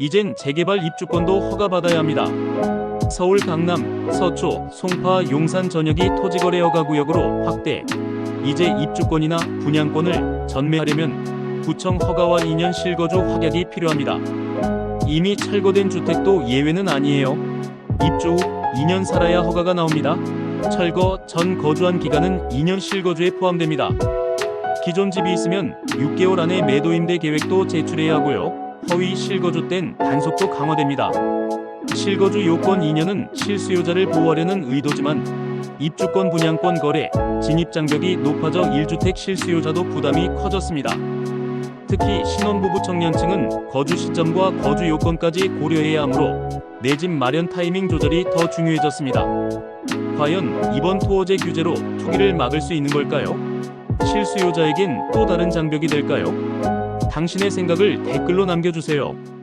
이젠 재개발 입주권도 허가받아야 합니다. 서울 강남, 서초, 송파, 용산 전역이 토지거래 허가 구역으로 확대. 이제 입주권이나 분양권을 전매하려면 구청 허가와 2년 실거주 확약이 필요합니다. 이미 철거된 주택도 예외는 아니에요. 입주 후 2년 살아야 허가가 나옵니다. 철거 전 거주한 기간은 2년 실거주에 포함됩니다. 기존 집이 있으면 6개월 안에 매도 임대 계획도 제출해야 하고요. 허위 실거주 땐 단속도 강화됩니다. 실거주 요건 2년은 실수요자를 보호하려는 의도지만 입주권 분양권 거래, 진입 장벽이 높아져 1주택 실수요자도 부담이 커졌습니다. 특히 신혼부부 청년층은 거주 시점과 거주 요건까지 고려해야 하므로 내 집 마련 타이밍 조절이 더 중요해졌습니다. 과연 이번 토호제 규제로 투기를 막을 수 있는 걸까요? 실수요자에겐 또 다른 장벽이 될까요? 당신의 생각을 댓글로 남겨주세요.